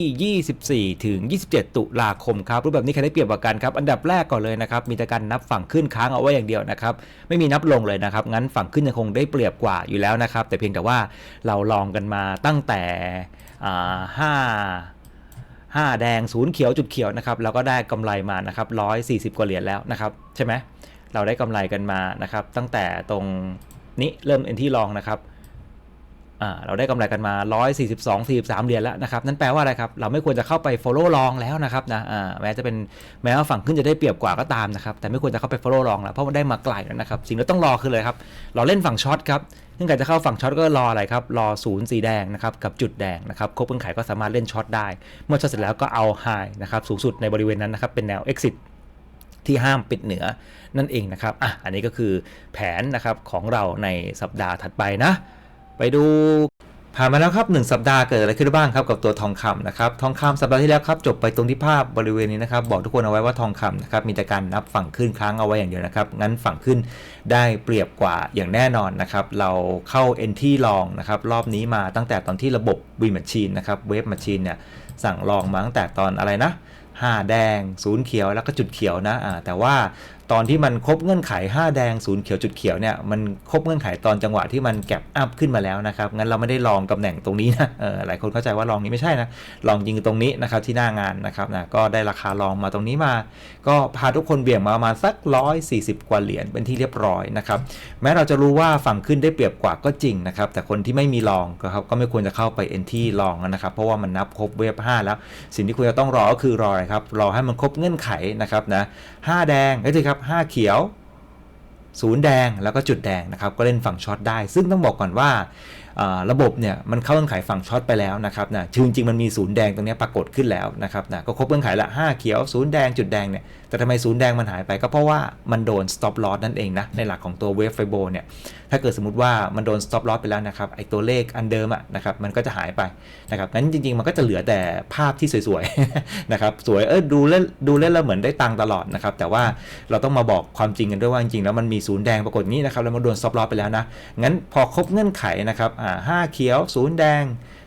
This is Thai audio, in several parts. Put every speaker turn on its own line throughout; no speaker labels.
ที่ 24 ถึง 27 ตุลาคมครับรูปแบบนี้ใครได้เปรียบกว่ากันครับ อันดับแรกก่อนเลยนะครับ มีแต่การนับฝั่งขึ้นค้างเอาไว้อย่างเดียวนะครับ ไม่มีนับลงเลยนะครับ งั้นฝั่งขึ้นยังคงได้เปรียบกว่าอยู่แล้วนะครับ แต่เพียงแต่ว่าเราลองกันมาตั้งแต่อ่าห้าห้าแดงศูนย์เขียวจุดเขียวนะครับเราก็ได้กำไรมานะครับร้อยสี่สิบกว่าเหรียญแล้วนะครับใช่ไหมเราได้กำไรกันมานะครับ ตั้งแต่ตรงนี้เริ่มเอ็นที่ลองนะครับ เราได้กำไรกันมา 142 43 เหรียญแล้วนะครับ นั่นแปลว่าอะไรครับ เราไม่ควรจะเข้าไป follow ลองแล้วนะครับนะแม้จะเป็นแม้ว่าฝั่งขึ้นจะได้เปรียบกว่าก็ตามนะครับ แต่ไม่ควรจะเข้าไป follow ลองแล้ว เพราะมันได้มาไกลแล้วนะครับ สิ่งที่ต้องรอคือเลยครับ เราเล่นฝั่งช็อตครับซึ่งการจะเข้าฝั่งช็อตก็รออะไรครับ รอศูนย์สีแดงนะครับ กับจุดแดงนะครับ ครบเงื่อนไขก็สามารถเล่นช็อตได้ เมื่อช็อตเสร็จแล้วก็เอาไฮนะครับสูงสุดในบริเวณนั้นนะครับเป็นแนว exit ที่ห้ามปิดเหนือนั่นเองนะครับ อะ อันนี้ก็คือแผนนะครับของเราในสัปดาห์ถัดไปนะ ไปดูผ่านมาแล้วครับ 1 สัปดาห์เกิดอะไรขึ้นบ้างครับกับตัวทองคำนะครับทองคำสัปดาห์ที่แล้วครับจบไปตรงที่ภาพบริเวณนี้นะครับบอกทุกคนเอาไว้ว่าทองคำนะครับมีแต่การนับฝั่งขึ้นค้างเอาไว้อย่างเดียวนะครับงั้นฝั่งขึ้นได้เปรียบกว่าอย่างแน่นอนนะครับเราเข้า n t ลองนะครับรอบนี้มาตั้งแต่ตอนที่ระบบ V Machine นะครับเวฟ Machine เนี่ยสั่งลองมาตั้งแต่ตอนอะไรนะ5แดงศูนย์เขียวแล้วก็จุดเขียวนะแต่ว่า ตอนที่มันครบเงื่อนไข 5 แดงศูนย์เขียวจุดเขียวเนี่ยมันครบเงื่อนไขตอนจังหวะที่มันแก็บอัพขึ้นมาแล้วนะครับงั้นเราไม่ได้ลองตำแหน่งตรงนี้นะเออหลายคนเข้าใจว่าลองนี้ไม่ใช่นะลองยิงตรงนี้นะครับที่หน้างานนะครับนะก็ได้ราคาลองมาตรงนี้มา ก็พาทุกคนเบี่ยงมาประมาณสัก 140 กว่าเหรียญเป็นที่เรียบร้อยนะครับแม้เราจะรู้ว่าฝั่งขึ้นได้เปรียบกว่าก็จริงนะครับแต่คนที่ไม่มีลองก็ครับก็ไม่ควรจะเข้าไปเอนที่ลองนะครับเพราะว่ามันนับครบเวฟ5แล้ว สิ่งที่คุณจะต้องรอก็คือรออะไรครับรอให้มันครบเงื่อนไขนะครับนะห้าแดงเอ้ยสิครับห้าเขียวศูนย์แดงแล้วก็จุดแดงนะครับ ก็เล่นฝั่งช็อตได้ ซึ่งต้องบอกก่อนว่าระบบเนี่ยมันเข้าเงื่อนไขฝั่งช็อตไปแล้วนะครับนะจริงๆมันมีศูนย์แดงตรงนี้ปรากฏขึ้นแล้วนะครับนะก็ครบเงื่อนไขละห้าเขียวศูนย์แดงจุดแดงเนี่ยแต่ทำไมศูนย์แดงมันหายไปก็เพราะว่ามันโดน stop loss นั่นเองนะในหลักของตัว wave f i b o เนี่ยถ้าเกิดสมมติว่ามันโดน stop loss ไปแล้วนะครับไอตัวเลขอันเดิมอะนะครับมันก็จะหายไปนะครับงั้นจริง ๆ มันก็จะเหลือแต่ภาพที่สวยๆนะครับสวยเออดูเล่นดูเล่นแล้วเหมือนได้ตังตลอดนะครับแต่ว่าเราต้องมาบอกความจริงกันด้วยว่าจริงๆแล้วมันมีศูนย์แดงปรากฏนี้นะครับแล้วมันโดน stop loss ไปแล้วนะงั้นพอครบเงื่อนไขนะครับห้าเขียวศูนย์แดง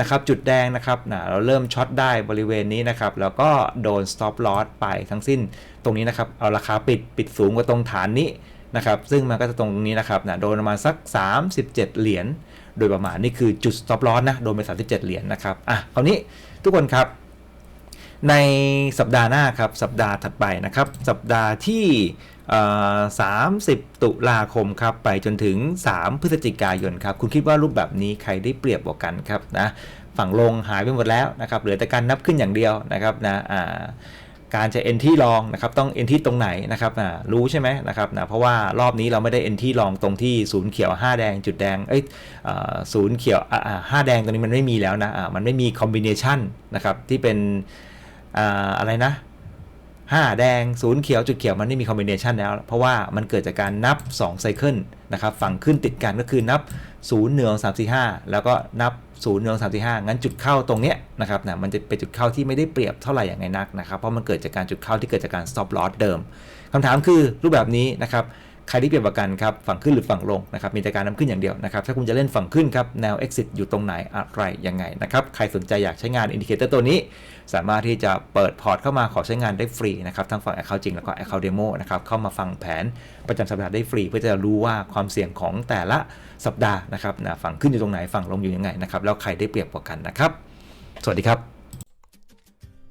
นะครับจุดแดงนะครับนะเราเริ่มช็อตได้บริเวณนี้นะครับแล้วก็โดน stop loss ไปทั้งสิ้นตรงนี้นะครับเอาราคาปิดปิดสูงกว่าตรงฐานนี้นะครับซึ่งมันก็จะตรงนี้นะครับนะโดนประมาณสัก 37 เหรียญโดยประมาณนี่คือจุด stop loss นะโดนไป 37 เหรียญนะครับอะคราวนี้ทุกคนครับ ในสัปดาห์หน้าครับ สัปดาห์ถัดไปนะครับ สัปดาห์ที่ 30 ตุลาคมครับ ไปจนถึง 3 พฤศจิกายนครับ คุณคิดว่ารูปแบบนี้ใครได้เปรียบกว่ากันครับนะฝั่งลงหายไปหมดแล้วนะครับ เหลือแต่การนับขึ้นอย่างเดียวนะครับนะอ่าการจะเอนที่ลองนะครับต้องเอนที่ตรงไหนนะครับอ่ารู้ใช่ไหมนะครับนะเพราะว่ารอบนี้เราไม่ได้เอนที่ลองตรงที่ศูนย์เขียว 5 แดงจุดแดงเอ้ยอ่าศูนย์เขียวห้าแดงตรงนี้มันไม่มีแล้วนะมันไม่มีคอมบิเนชันนะครับที่เป็น อะไรนะ5แดงศูนย์เขียวจุดเขียวมันไม่มีคอมบิเนชันแล้ว เพราะว่ามันเกิดจากการนับ2ไซเคิลนะครับฝั่งขึ้นติดกันก็คือนับ0 1 2 3 4 5 แล้วก็นับ0 1 2 3 4 5 งั้นจุดเข้าตรงเนี้ยนะครับนะมันจะเป็นจุดเข้าที่ไม่ได้เปรียบเท่าไหร่อย่างไงนักนะครับ เพราะมันเกิดจากการจุดเข้าที่เกิดจากการ stop loss เดิมคำถามคือรูปแบบนี้นะครับ ใครที่เปรียบประกันครับฝั่งขึ้นหรือฝั่งลงนะครับมีแต่การนำขึ้นอย่างเดียวนะครับถ้าคุณจะเล่นฝั่งขึ้นครับแนว exit อยู่ตรงไหนอะไรยังไงนะครับใครสนใจอยากใช้งานอินดิเคเตอร์ตัวนี้ สามารถที่จะเปิดพอร์ตเข้ามาขอใช้งานได้ฟรีนะครับทั้งฝั่ง Account จริงแล้วก็ Account Demo นะครับเข้ามาฟังแผนประจำสัปดาห์ได้ฟรี เพื่อจะรู้ว่าความเสี่ยงของแต่ละสัปดาห์นะครับนะฝั่งขึ้นอยู่ตรงไหนฝั่งลงอยู่ยังไงนะครับแล้วใครได้เปรียบกว่ากันนะครับ สวัสดีครับ